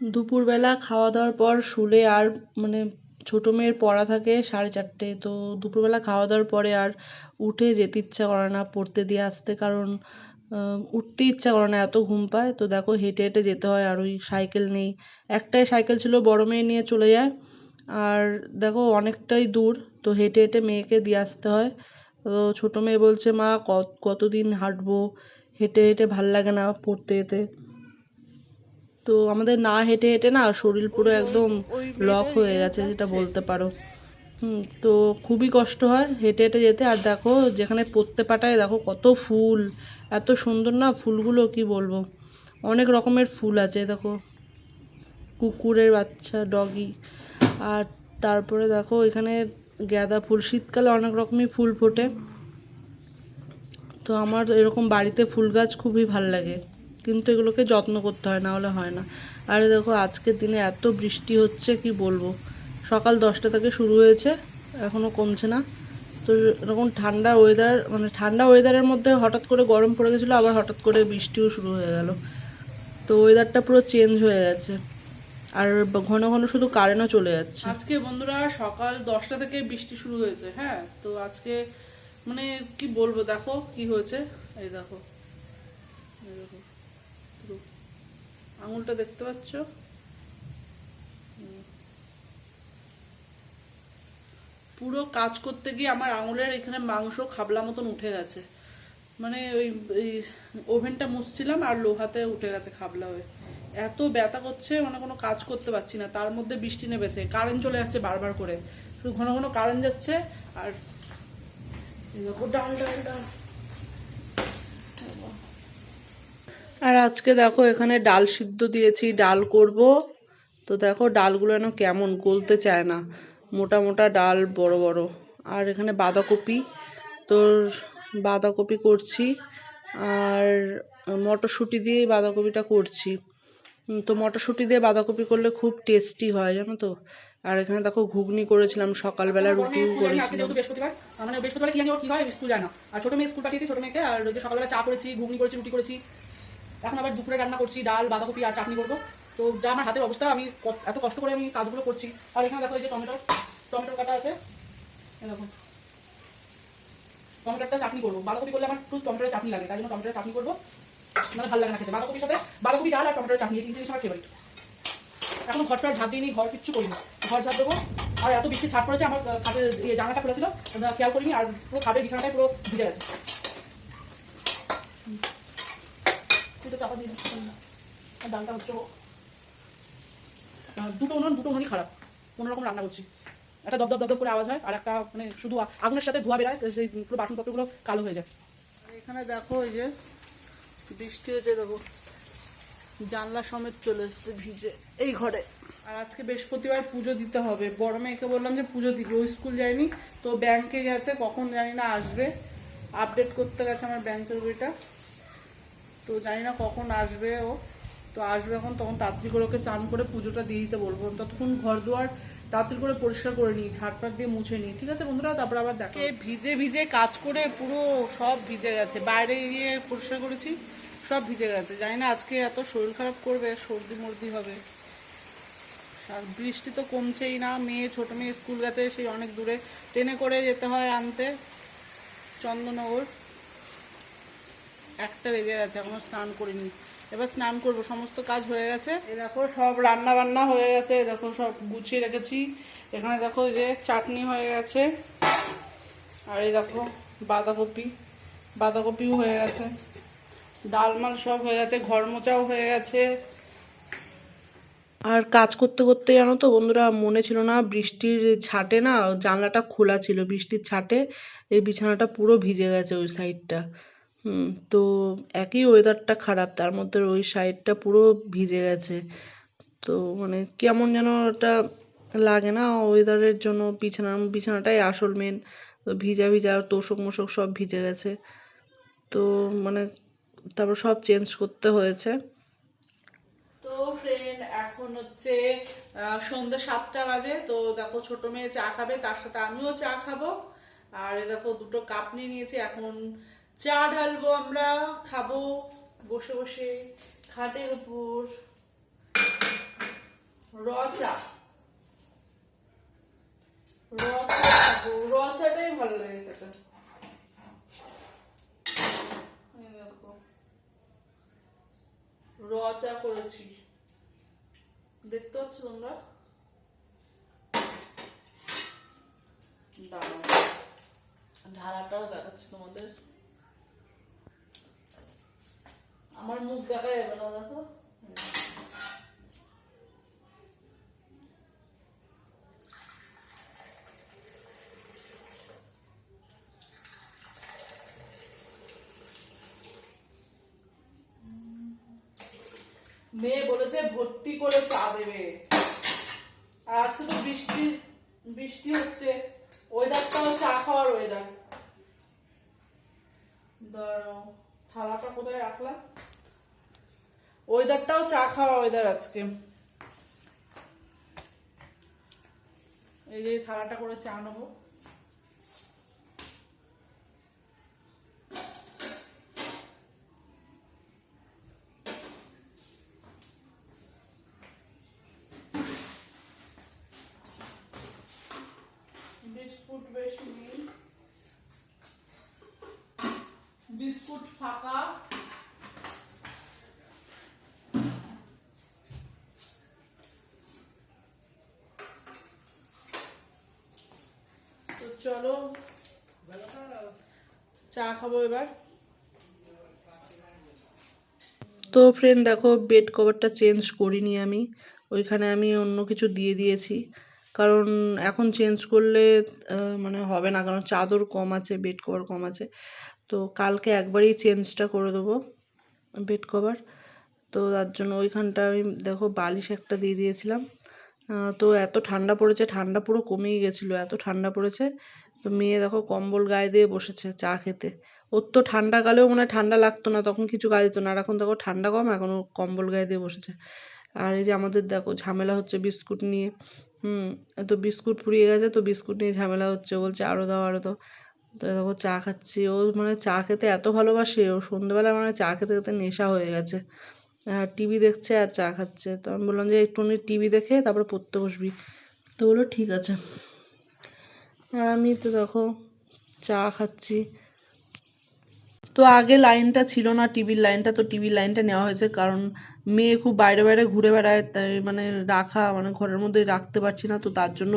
দুপুরবেলা খাওয়া দাওয়ার পর শুলে আর মানে ছোটো মেয়ের পড়া থাকে সাড়ে চারটে, তো দুপুরবেলা খাওয়া দাওয়ার পরে আর উঠে যেতে ইচ্ছা করে না পড়তে দিয়ে আসতে, কারণ উঠতে ইচ্ছা করে না, এত ঘুম পায়। তো দেখো, হেঁটে হেঁটে যেতে হয় আর ওই সাইকেল নেই। একটাই সাইকেল ছিল বড় মেয়ে নিয়ে চলে যায়। আর দেখো, অনেকটাই দূর, তো হেঁটে হেঁটে মেয়েকে দিয়ে আসতে হয়। তো ছোটো মেয়ে বলছে, মা কত কতদিন হাঁটবো? হেঁটে হেঁটে ভালো লাগে না পড়তে যেতে। তো আমাদের না হেঁটে হেঁটে না শরীর পুরো একদম লক হয়ে গেছে যেটা বলতে পারো। তো খুবই কষ্ট হয় হেঁটে হেঁটে যেতে। আর দেখো যেখানে পড়তে পাঠায় দেখো কত ফুল। এত সুন্দর না ফুলগুলো কি বলব? অনেক রকমের ফুল আছে দেখো। কুকুরের বাচ্চা ডগি আর তারপরে দেখো এখানে গাঁদা ফুল। শীতকালে অনেক রকমই ফুল ফোটে। তো আমার এরকম বাড়িতে ফুল গাছ খুবই ভালো লাগে। কিন্তু এগুলোকে যত্ন করতে হয়, না হলে হয় না। আর দেখো, আজকের দিনে এত বৃষ্টি হচ্ছে, কি বলব? সকাল দশটা থেকে শুরু হয়েছে, এখনও কমছে না। তো এরকম ঠান্ডা ওয়েদার মানে ঠান্ডা ওয়েদারের মধ্যে হঠাৎ করে গরম পড়ে গেছিল, আবার হঠাৎ করে বৃষ্টিও শুরু হয়ে গেল। তো ওয়েদারটা পুরো চেঞ্জ হয়ে গেছে। আর ঘন ঘন শুধু কারেন্টও চলে যাচ্ছে। আজকে বন্ধুরা সকাল দশটা থেকে বৃষ্টি শুরু হয়েছে হ্যাঁ? তো আজকে মানে কি বলব, দেখো কি হয়েছে। এই দেখো এই দেখো। আঙুলটা দেখতে পাচ্ছ? পুরো কাজ করতে গিয়ে আমার আঙুলের এখানে মাংস খাবলা মতন উঠে গেছে। মানে ওই ওভেনটা মুছছিলাম আর লোহাতে উঠে গেছে খাবলা হয়ে। এত ব্যথা করছে মানে কোনো কাজ করতে পারছি না। তার মধ্যে বৃষ্টি নেমেছে, কারেন্ট চলে যাচ্ছে বারবার করে। শুধু ঘন ঘন কারেন্ট যাচ্ছে আর ডাল ডাল ডাল। আর আজকে দেখো এখানে ডাল সিদ্ধ দিয়েছি ডাল করব। তো দেখো ডালগুলো যেন কেমন গলতে চায় না। মোটা মোটা ডাল বড় বড়। আর এখানে বাঁধাকপি। তো বাঁধাকপি করছি। আর মটরশুঁটি দিয়ে বাঁধাকপিটা করছি। তো মটরশুঁটি দিয়ে বাঁধাকপি করলে খুব টেস্টি হয় জানো তো? আর এখানে দেখো ঘুগনি করেছিলাম সকালবেলা রুটিও যায়নি, আজকে করেছিলাম। বৃহস্পতিবার মানে বৃহস্পতিবার কি জানি ওর কি হয় স্কুল যায় না। আর ছোট মেয়ে স্কুল পাঠিয়েছি ছোট মেয়েকে আর সকালবেলা চা করেছি ঘুগনি করেছি রুটি করেছি। এখন আবার দুপুরে রান্না করছি, ডাল, বাঁধাকপি আর চাটনি করব। তো যা আমার হাতের অবস্থা, আমি এত কষ্ট করে আমি কাজগুলো করছি। আর এখানে দেখো এই যে টমেটো টমেটো কাটা আছে। দেখো। টমেটোটা চাটনি করব। বাঁধাকপি করলে আমার একটু টমেটোর চাটনি লাগে, তাই জন্য টমেটোর চাটনি করব। মানে ভালো লাগে না খেতে। বাঁধাকপির সাথে বাঁধাকপি, ডাল আর টমেটোর চাটনি, এই তিন আমার ফেভারিট এখনও ঘরটা ঝাঁট দিইনি, ঘর কিচ্ছু করিনি। ঘর ঝাঁট দেবো। আর এত বৃষ্টি ছাট পড়েছে, আমার ইয়ে জানাটা খোলা খেয়াল করিনি, আর পুরো খাটের বিছানাটাই পুরো ভিজে গেছে। দুটো চাপা দিয়ে দিচ্ছি আর ডালটা হচ্ছে দুটো উনুন দুটো উনুনই খারাপ। কোনো রকম রান্না করছি। একটা দপ দপ দপ দপ করে আওয়াজ হয় আর একটা মানে শুধু আগুনের সাথে ধোয়া বেরায় তো সেই পুরো বাসনপত্রগুলো কালো হয়ে যায়। আর এখানে দেখো এই যে বৃষ্টি হয়েছে দেখো। জানলা সমেত চলে এসছে ভিজে এই ঘরে। আর আজকে বৃহস্পতিবার পুজো দিতে হবে। বড় মেয়েকে বললাম যে পুজো দিবি। ওই স্কুল যায়নি তো ব্যাংকে গেছে কখন জানি না আসবে। আপডেট করতে গেছে আমার ব্যাংকের বইটা। তো জানি না কখন আসবে ও। তো আসবে এখন তখন তাড়াতাড়ি করে ওকে স্নান করে পুজোটা দিয়ে দিতে বলব। ততক্ষণ ঘর দুয়ার তাড়াতাড়ি করে পরিষ্কার করে নিই ঝাড়পাট দিয়ে মুছে নিই। ঠিক আছে বন্ধুরা? তারপর আবার দেখো ভিজে ভিজে কাজ করে পুরো সব ভিজে গেছে। বাইরে গিয়ে পরিষ্কার করেছি সব ভিজে গেছে। জানি না আজকে এত শরীর খারাপ করবে সর্দি মর্দি হবে। আর বৃষ্টি তো কমছেই না। মেয়ে ছোট মেয়ে স্কুল গেছে সেই অনেক দূরে। ট্রেনে করে যেতে হয় আনতে চন্দননগর। একটা বেজে গেছে, এখনও স্নান করিনি। এবার স্নান করব, সমস্ত কাজ হয়ে গেছে। এই দেখো, সব রান্না বান্না হয়ে গেছে দেখো, সব গুছিয়ে রেখেছি। এখানে দেখো যে চাটনি হয়ে গেছে, আর এই দেখো বাঁধাকপি। বাঁধাকপিও হয়ে গেছে। ডালমাল সব হয়ে গেছে ঘর মোচাও হয়ে গেছে। আর কাজ করতে করতে জানো তো, বন্ধুরা, মনে ছিল না বৃষ্টির ছাটে না, জানলাটা খোলা ছিল। বৃষ্টির ছাটে এই বিছানাটা পুরো ভিজে গেছে ওই সাইডটা তো একই ওয়েদারটা খারাপ, তার মধ্যে ওই সাইডটা পুরো ভিজে গেছে। তো মানে কেমন যেন ওটা লাগে না ওয়েদারের জন্য, বিছানা, বিছানাটাই আসল মেন তো ভিজা ভিজা তোষক, মোষক সব ভিজে গেছে। তো মানে তারপর সব চেঞ্জ করতে হয়েছে। তো ফ্রেন্ড এখন হচ্ছে সন্ধ্যে সাতটা বাজে। তো দেখো ছোট মেয়ে চা খাবে, তার সাথে আমিও চা খাব। আর দেখো দুটো কাপ নিয়ে নিয়েছি। এখন চা ঢালবো আমরা, খাব, বসে বসে, খাটের উপর। র চা। করেছি। দেখতে পাচ্ছ তোমরা। ঢালাটাও দেখাচ্ছি তোমাদের। আমার মুখ দেখা যাবে না দেখো মেয়ে বলেছে, ভর্তি করে চা দেবে। আর আজকে তো বৃষ্টি বৃষ্টি হচ্ছে। ওয়েদারটাও চা খাওয়ার ওয়েদার দাঁড়াও। থালাটা কোথায় রাখলাম? ওয়েদারটাও চা খাওয়া ওয়েদার আজকে। এই যে থালাটা করে চা নেব বিস্কুট বেশি নেই বিস্কুট ফাঁকা। তো চলো, চা খাব এবার। তো ফ্রেন্ড দেখো বেড কভারটা চেঞ্জ করিনি আমি। ওইখানে আমি অন্য কিছু দিয়ে দিয়েছি। কারণ এখন চেঞ্জ করলে মানে হবে না। কারণ চাদর কম আছে বেড কভার কম আছে। তো কালকে একবারেই চেঞ্জটা করে দেবো বেড কভার তো তার জন্য ওইখানটা আমি দেখো বালিশ একটা দিয়ে দিয়েছিলাম। তো এত ঠান্ডা পড়েছে, ঠান্ডা পুরো কমেই গেছিল, এত ঠান্ডা পড়েছে। তো মেয়ে দেখো কম্বল গায়ে দিয়ে বসেছে চা খেতে। ওর তো ঠান্ডাকালেও মনে হয় ঠান্ডা লাগতো না, তখন কিছু গায়ে দিত না। আর এখন দেখো ঠান্ডা কম এখন ও কম্বল গায়ে দিয়ে বসেছে। আর এই যে আমাদের দেখো ঝামেলা হচ্ছে বিস্কুট নিয়ে। হুম, তো বিস্কুট ফুরিয়ে গেছে, তো বিস্কুট নিয়ে ঝামেলা হচ্ছে। বলছে আরও দাও আরও দাও। তো দেখো চা খাচ্ছি। ও মানে চা খেতে এত ভালোবাসে, ও সন্ধ্যেবেলা মানে চা খেতে খেতে নেশা হয়ে গেছে। আর টিভি দেখছে আর চা খাচ্ছে। তো আমি বললাম যে একটুখানি টিভি দেখে তারপরে পড়তে বসবি। তো বলল, ঠিক আছে। আর আমি তো দেখো চা খাচ্ছি। তো আগে লাইনটা ছিল না, টিভির লাইনটা, তো টিভির লাইনটা নেওয়া হয়েছে কারণ মেয়ে খুব বাইরে বাইরে ঘুরে বেড়ায়, তাই মানে রাখা মানে ঘরের মধ্যে রাখতে পারছি না, তো তার জন্য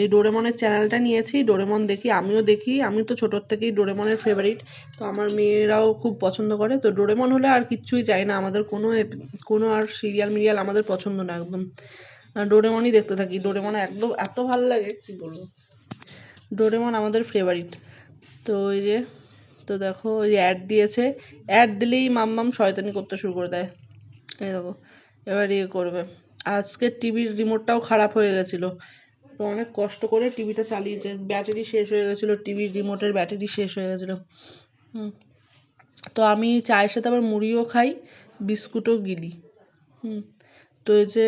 এই ডোরেমনের চ্যানেলটা নিয়েছি, ডোরেমন দেখি, আমিও দেখি, আমি তো ছোটোর থেকেই ডোরেমনের ফেভারিট তো আমার মেয়েরাও খুব পছন্দ করে, তো ডোরেমন হলে আর কিচ্ছুই চাই না, আমাদের কোনো কোনো আর সিরিয়াল মিরিয়াল আমাদের পছন্দ না একদম। ডোরেমনই দেখতে থাকি, ডোরেমন একদম এত ভালো লাগে, কি বলব? ডোরেমন আমাদের ফেভারিট তো ওই যে তো দেখো ওই অ্যাড দিয়েছে। অ্যাড দিলেই মাম্মাম শয়তানি করতে শুরু করে দেয়। এই দেখো, এবার ইয়ে করবে। আজকে টিভির রিমোটটাও খারাপ হয়ে গেছিল। তো অনেক কষ্ট করে টিভিটা চালিয়েছে। ব্যাটারি শেষ হয়ে গেছিল, টিভির রিমোটের ব্যাটারি শেষ হয়ে গেছিল। হুম। তো আমি চায়ের সাথে আবার মুড়িও খাই, বিস্কুটও গিলি। হুম। তো এই যে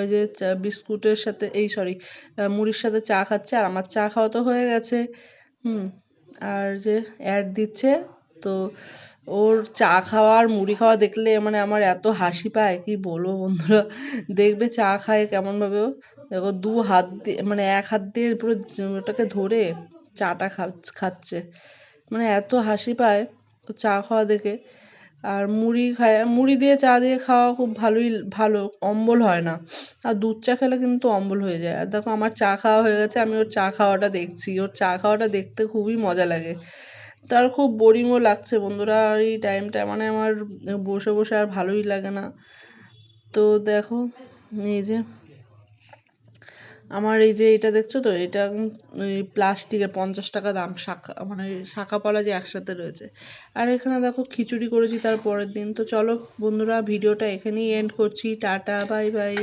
এই যে বিস্কুটের সাথে, এই সরি মুড়ির সাথে চা খাচ্ছে, আর আমার চা খাওয়া তো হয়ে গেছে। হুম। আর যে অ্যাড দিচ্ছে, তো ওর চা খাওয়া আর মুড়ি খাওয়া দেখলে মানে আমার এত হাসি পায়। কি বলব বন্ধুরা? দেখবে চা খায় কেমনভাবে ও। দেখো দু হাত দিয়ে মানে এক হাত দিয়ে পুরো ওটাকে ধরে চাটা খা খাচ্ছে। মানে এত হাসি পায় ও চা খাওয়া দেখে। আর মুড়ি খায়, মুড়ি দিয়ে চা দিয়ে খাওয়া খুব ভালোই, ভালো, অম্বল হয় না। আর দুধ চা খেলে কিন্তু অম্বল হয়ে যায়। আর দেখো আমার চা খাওয়া হয়ে গেছে, আমি ওর চা খাওয়াটা দেখছি। ওর চা খাওয়াটা দেখতে খুবই মজা লাগে। তার খুব বোরিংও লাগছে বন্ধুরা। এই টাইমটা মানে আমার বসে বসে আর ভালোই লাগে না। তো দেখো, এই যে আমার এই যে এটা দেখছ তো, এটা প্লাস্টিকের পঞ্চাশ টাকা দাম শাখা মানে শাখাপালা যে একসাথে রয়েছে। আর এখানে দেখো খিচুড়ি করেছি তার পরের দিন। তো চলো বন্ধুরা, ভিডিওটা এখানেই এন্ড করছি। Tata bye bye